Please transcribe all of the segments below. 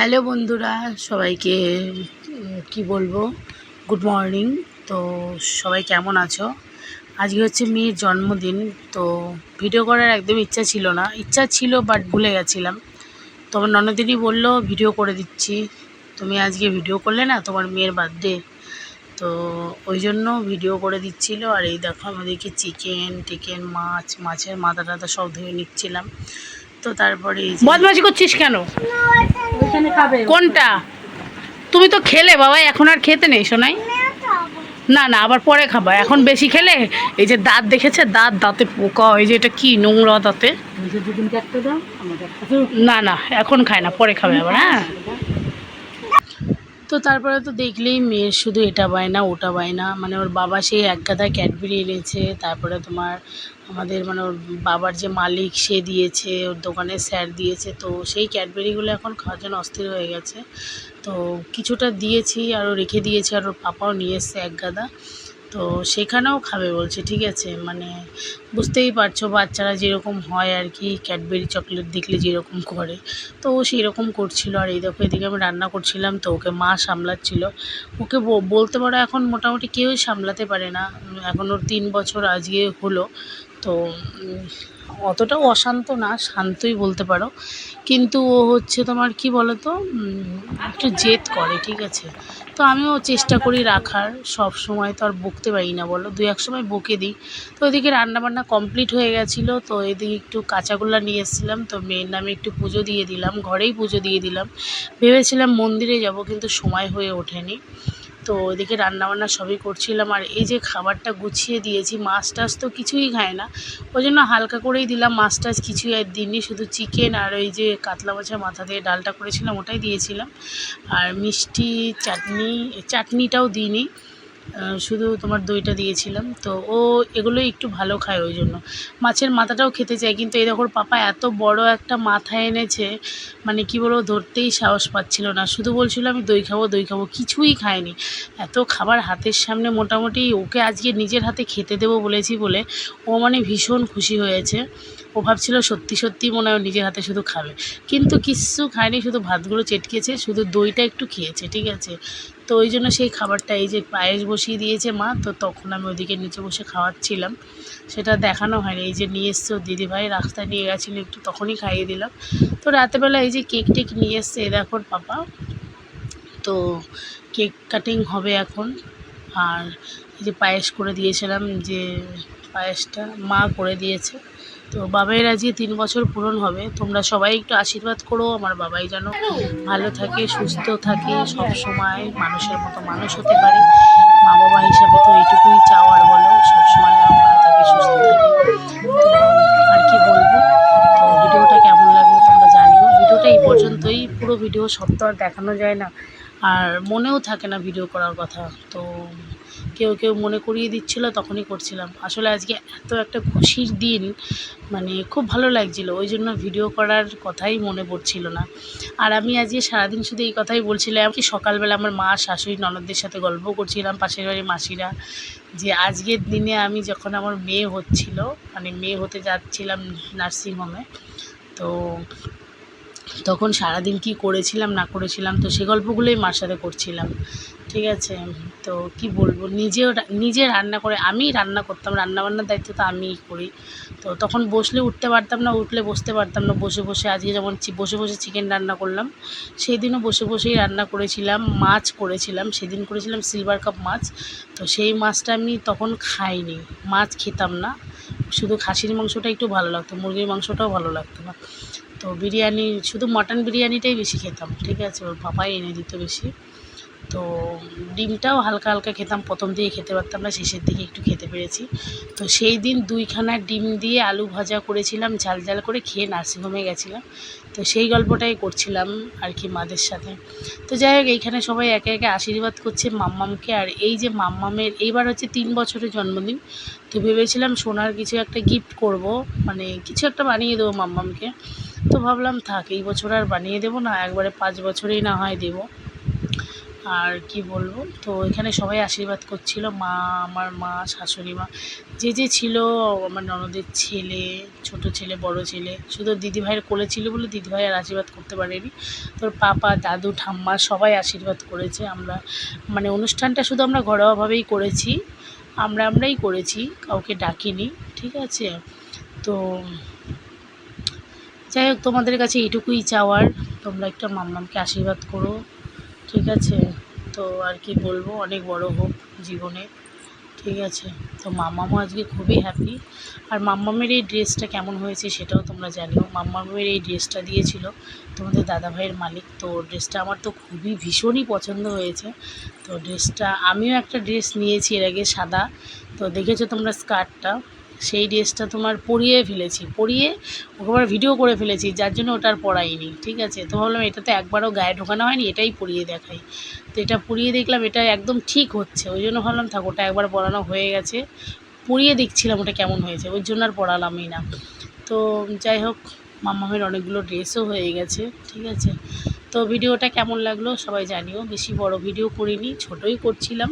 Hello বন্ধুরা, সবাইকে, কি বলব? গুড মর্নিং তো সবাই কেমন আছো? আজকে হচ্ছে মেয়ের জন্মদিন, তো ভিডিও করার একদম ইচ্ছা ছিল না। ইচ্ছা ছিল বাট ভুলে গেছিলাম। তো আমার ননদিনই বলল ভিডিও করে দিচ্ছি। তুমি আজকে ভিডিও করলে না, তোমার মেয়ের বার্থডে তো ওই জন্য ভিডিও করে দিচ্ছিল। আর এই দেখো, আমাদেরকে চিকেন টিকেন, মাছ, মাছের মাথা টাথা সব ধুয়ে নিচ্ছিলাম। তো তারপরে বদমাশি করছিস কেন? কোনটা? তুমি তো খেলে বাবা এখন আর খেতে নেই শোনাই না না আবার পরে খাবা। এখন বেশি খেলে এই যে দাঁত দেখেছে দাঁত দাঁতে পোকা এই যে এটা কি নোংরা দাঁতে? না না এখন খায় না পরে খাবে আবার হ্যাঁ? তো তারপরে তো দেখলেই মেয়ের শুধু এটা বায় না ওটা বায় না মানে ওর বাবা সেই এক গাদা ক্যাডবেরি এনেছে, তারপরে তোমার আমাদের মানে ওর বাবার যে মালিক সে দিয়েছে, ওর দোকানে স্যার দিয়েছে, তো সেই ক্যাডবেরিগুলো এখন খাওয়ার জন্য অস্থির হয়ে গেছে। তো কিছুটা দিয়েছি আরও রেখে দিয়েছি আর ওর পাপাও নিয়ে এসছে এক গাদা। তো সেখানেও খাবে বলছে, ঠিক আছে? মানে বুঝতেই পারছ, বাচ্চারা যেরকম হয় আর কি, ক্যাডবেরি চকলেট দেখলে যেরকম করে। তো ও সেরকম করছিল আর এই দেখো, এদিকে আমি রান্না করছিলাম তো ওকে মা সামলাচ্ছিল। ওকে বলতে পারো এখন মোটামুটি কেউই সামলাতে পারে না। এখন ওর তিন বছর আজকে হলো। তো অতটাও অশান্ত না, শান্তই বলতে পারো। কিন্তু ও হচ্ছে তোমার কি বলো তো একটু জেদ করে, ঠিক আছে? তো আমিও চেষ্টা করি রাখার, সব সময় তো আর বকতে পারি না, বলো? দু এক সময় বকে দিই। তো ওইদিকে রান্নাবান্না কমপ্লিট হয়ে গেছিল, তো এদিকে একটু কাঁচাগোল্লা নিয়ে এসেছিলাম, তো মেয়ের নামে একটু পুজো দিয়ে দিলাম, ঘরেই পুজো দিয়ে দিলাম। ভেবেছিলাম মন্দিরে যাব, কিন্তু সময় হয়ে ওঠেনি। তো ওইদিকে রান্নাবান্না সবই করছিলাম আর এই যে খাবারটা গুছিয়ে দিয়েছি, মাছ টাছ তো কিছুই খায় না। ওই জন্য হালকা করেই দিলাম, মাছ টাছ কিছুই আর দিইনি, শুধু চিকেন আর ওই যে কাতলা মাছের মাথা দিয়ে ডালটা করেছিলাম, ওটাই দিয়েছিলাম। আর মিষ্টি, চাটনি, চাটনিটাও দিইনি। শুধু তোমার দইটা দিয়েছিলাম। তো ও এগুলো একটু ভালো খায় ওই জন্য। মাছের মাথাটাও খেতে চায়, কিন্তু এই দেখো পাপা এত বড় একটা মাথা এনেছে মানে কি বলব, ধরতেই সাহস পাচ্ছিল না। শুধু বলছিল, আমি দই খাব দই খাব। কিছুই খায়নি। এত খাবার হাতের সামনে মোটামুটি ওকে আজকে নিজের হাতে খেতে দেবো বলেছি বলে ও মানে ভীষণ খুশি হয়েছে। ও ভাবছিল, সত্যি সত্যি মনে হয় নিজের হাতে শুধু খাবে। কিন্তু কিচ্ছু খায়নি, শুধু ভাতগুলো চেটকেছে, শুধু দইটা একটু খেয়েছে, ঠিক আছে? তো ওই জন্য সেই খাবারটা, এই যে পায়েস বসিয়ে দিয়েছে মা, তো তখন আমি ওদিকে নিচে বসে খাওয়াচ্ছিলাম। সেটা দেখানো হয়নি। এই যে নিয়ে এসছে দিদিভাই, রাস্তায় নিয়ে গেছিল, একটু তখনই খাইয়ে দিলাম। তো রাতেবেলা এই যে কেক টেক নিয়ে এসছে দেখো পাপা। তো কেক কাটিং হবে এখন। আর এই যে পায়েস করে দিয়েছিলাম যে পায়েসটা মা করে দিয়েছে। তো বাবাইয়ের আজকে তিন বছর পূরণ হবে, তোমরা সবাই একটু আশীর্বাদ করো, আমার বাবাই যেন ভালো থাকে, সুস্থ থাকে, সব সময় মানুষের মতো মানুষ হতে পারে। মা বাবা হিসাবে তো এইটুকুই চাওয়ার বলো, সবসময় যেন ভালো থাকে সুস্থ থাকে। আর কি বলব? তো ভিডিওটা কেমন লাগল তোমরা জানিও। ভিডিওটা এই পর্যন্তই। পুরো ভিডিও সব তো আর দেখানো যায় না। আর মনেও থাকে না ভিডিও করার কথা। তো কেউ কেউ মনে করিয়ে দিচ্ছিল, তখনই করছিলাম। আসলে আজকে এত একটা খুশির দিন মানে খুব ভালো লাগছিল। ওই জন্য ভিডিও করার কথাই মনে পড়ছিল না। আর আমি আজকে সারাদিন শুধু এই কথাই বলছিলাম কি, সকালবেলা আমার মা, শাশুড়ি, ননদদের সাথে গল্প করছিলাম, পাশের বাড়ির মাসিরা। যে আজকের দিনে আমি যখন আমার মেয়ে হচ্ছিল মানে মেয়ে হতে যাচ্ছিলাম নার্সিংহোমে তো তখন সারাদিন কি করেছিলাম, না করেছিলাম, তো সে গল্পগুলোই মার সাথে করছিলাম। ঠিক আছে? তো কি বলব? নিজেও নিজে রান্না করে আমিই রান্না করতাম রান্না বান্নার দায়িত্ব তো আমিই করি। তো তখন বসলে উঠতে পারতাম না, উঠলে বসতে পারতাম না, বসে বসে আজকে যেমন বসে বসে চিকেন রান্না করলাম সেই দিনও বসে বসেই রান্না করেছিলাম, মাছ করেছিলাম, সেদিন করেছিলাম সিলভার কাপ মাছ। তো সেই মাছটা আমি তখন খাইনি, মাছ খেতাম না। শুধু খাসির মাংসটা একটু ভালো লাগতো, মুরগির মাংসটাও ভালো লাগতো না। তো বিরিয়ানি, শুধু মটন বিরিয়ানিটাই বেশি খেতাম, ঠিক আছে? ওর পাপাই এনে দিত বেশি। তো ডিমটাও হালকা হালকা খেতাম, প্রথম দিকে খেতে পারতাম না, শেষের দিকে একটু খেতে পেরেছি। তো সেই দিন দুইখানা ডিম দিয়ে আলু ভাজা করেছিলাম, ঝাল ঝাল করে খেয়ে নার্সিংহোমে গেছিলাম। তো সেই গল্পটাই করছিলাম আর কি মাদের সাথে। তো যাই হোক, এইখানে সবাই একে একে আশীর্বাদ করছে মাম্মামকে। আর এই যে মাম্মামের, এইবার হচ্ছে তিন বছরের জন্মদিন। তো ভেবেছিলাম সোনার কিছু একটা গিফট করব মানে কিছু একটা বানিয়ে দেবো মাম্মামকে। তো ভাবলাম থাক, এই বছর আর বানিয়ে দেবো না, একবারে পাঁচ বছরেই না হয় দেবো। আর কি বলব? তো এখানে সবাই আশীর্বাদ করছিল, মা, আমার মা, শাশুড়ি মা, যে যে ছিল, আমার ননদের ছেলে, ছোট ছেলে, বড় ছেলে, শুধু দিদিভাইয়ের কোলে ছিল বলে দিদিভাই আর আশীর্বাদ করতে পারেনি। তোর পাপা, দাদু, ঠাম্মা সবাই আশীর্বাদ করেছে, আমরা মানে অনুষ্ঠানটা শুধু আমরা ঘরোয়াভাবেই করেছি, আমরা আমরাই করেছি, কাউকে ডাকিনি, ঠিক আছে? তো যাই হোক, তোমাদের কাছে এটুকুই চাওয়ার। তোমরা একটা মাম্মামকে আশীর্বাদ করো, ঠিক আছে? তো আর কি বলব, অনেক বড় হোক জীবনে, ঠিক আছে? তো মাম্মামও আজকে খুবই হ্যাপি আর মাম্মামের এই ড্রেসটা কেমন হয়েছে সেটাও তোমরা জানিও। মাম্মামের এই ড্রেসটা দিয়েছিল তোমাদের দাদাভাইয়ের মালিক, তো ড্রেসটা আমার তো খুবই ভীষণই পছন্দ হয়েছে। তো ড্রেসটা, আমিও একটা ড্রেস নিয়েছি এর আগে সাদা। তো দেখেছ তোমরা স্কার্টটা? সেই ড্রেসটা তোমার পরিয়ে ফেলেছি, পরিয়ে আবার ভিডিও করে ফেলেছি, যার জন্য ওটা আর পরাইনি ঠিক আছে? তো ভাবলাম এটা তো একবারও গায়ে ঢোকানো হয়নি, এটাই পরিয়ে দেখাই। তো এটা পরিয়ে দেখলাম, এটা একদম ঠিক হচ্ছে, ওই জন্য ভাবলাম থাক, ওটা একবার পরানো হয়ে গেছে। পরিয়ে দেখছিলাম ওটা কেমন হয়েছে ওই জন্য আর পরালামই না। তো যাই হোক মাম্মামের অনেকগুলো ড্রেসও হয়ে গেছে, ঠিক আছে? তো ভিডিওটা কেমন লাগল সবাই জানিও, বেশি বড় ভিডিও করিনি, ছোটোই করছিলাম।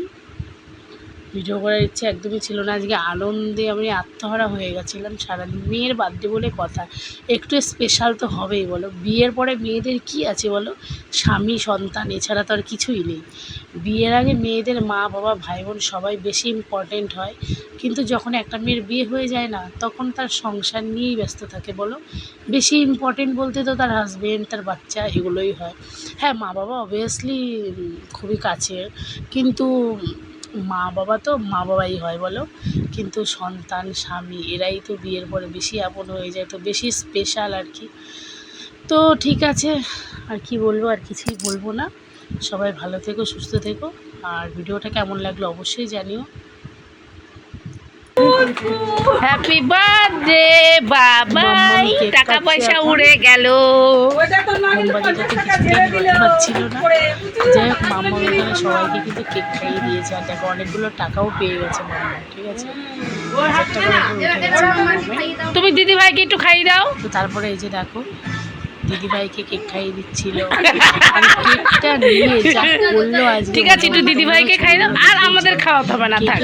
ভিডিও করার ইচ্ছে একদমই ছিল না। আজকে আনন্দে আমি আত্মহারা হয়ে গেছিলাম। সারাদিন মেয়ের বার্থডে বলে কথা। একটু স্পেশাল তো হবেই বলো। বিয়ের পরে মেয়েদের কি আছে বলো? স্বামী, সন্তান, এছাড়া তো আর কিছুই নেই। বিয়ের আগে মেয়েদের মা, বাবা, ভাই, বোন সবাই বেশি ইম্পর্টেন্ট হয়। কিন্তু যখন একটা মেয়ের বিয়ে হয়ে যায় না, তখন তার সংসার নিয়েই ব্যস্ত থাকে বলো। বেশি ইম্পর্টেন্ট বলতে তো তার হাজবেন্ড তার বাচ্চা এগুলোই হয়। হ্যাঁ মা বাবা অবভিয়াসলি খুবই কাছের। কিন্তু মা বাবা তো মা বাবাই হয় বলো। কিন্তু সন্তান, স্বামী, এরাই তো বিয়ের পরে বেশি আপন হয়ে যায়, তো বেশি স্পেশাল আর কি। তো ঠিক আছে, আর কি বলব, আর কিছুই বলব না। সবাই ভালো থেকো, সুস্থ থেকো। আর ভিডিওটা কেমন লাগল অবশ্যই জানিও। হ্যাপি বার্থডে বাবাই টাকা পয়সা উড়ে গেল পারছিল না যাই হোক মাম্মা এখানে সবাইকে কিন্তু কেক খাইয়ে দিয়েছে। আর দেখো অনেকগুলো টাকাও পেয়ে গেছে মাম্মা ঠিক আছে। তুমি দিদি ভাইকে একটু খাইয়ে দাও। তো তারপরে এই যে দেখো দিদিভাইকে কেক খাইয়ে দিচ্ছিল। আর কেকটা নিয়ে যা করল আজকে ঠিক আছে একটু দিদি ভাইকে খাইয়ে দাও। আর আমাদের খাওয়াতে হবে না থাক।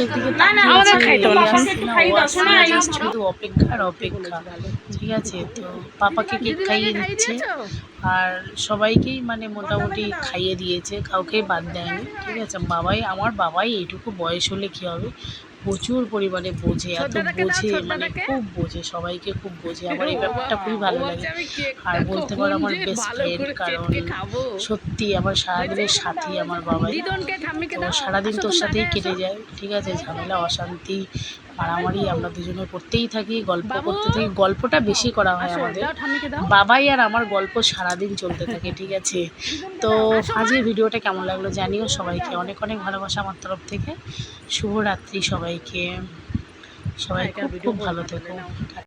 আমাদের খাইতে হবে। না। শুধু অপেক্ষা আর অপেক্ষা। ঠিক আছে তো পাপাকে কেক খাইয়ে দিচ্ছে। আর সবাইকেই মানে মোটামুটি খাইয়ে দিয়েছে কাউকেই বাদ দেয়নি। ঠিক আছে বাবাই আমার বাবাই এইটুকু বয়স হলে কী হবে? প্রচুর পরিমাণে বোঝে এত বোঝে মানে খুব বোঝে সবাইকে খুব বোঝে। আমার এই ব্যাপারটা খুবই ভালো লাগে। আর বলতে পারো আমার বেস্ট ফ্রেন্ড কারণ সত্যি আমার সারাদিনের সাথে আমার বাবাই। তো সারাদিন তোর সাথেই কেটে যায় ঠিক আছে? ঝামেলা অশান্তি মারামারি আমরা দুজনে করতেই থাকি গল্প করতে থাকি। গল্পটা বেশি করা হয় আমাদের। বাবাই আর আমার গল্প সারাদিন চলতে থাকে ঠিক আছে? তো আজকে ভিডিওটা কেমন লাগল জানিও সবাইকে। অনেক অনেক ভালোবাসা আমার তরফ থেকে। শুভরাত্রি সবাইকে। সবাই খুব খুব ভালো থেকো।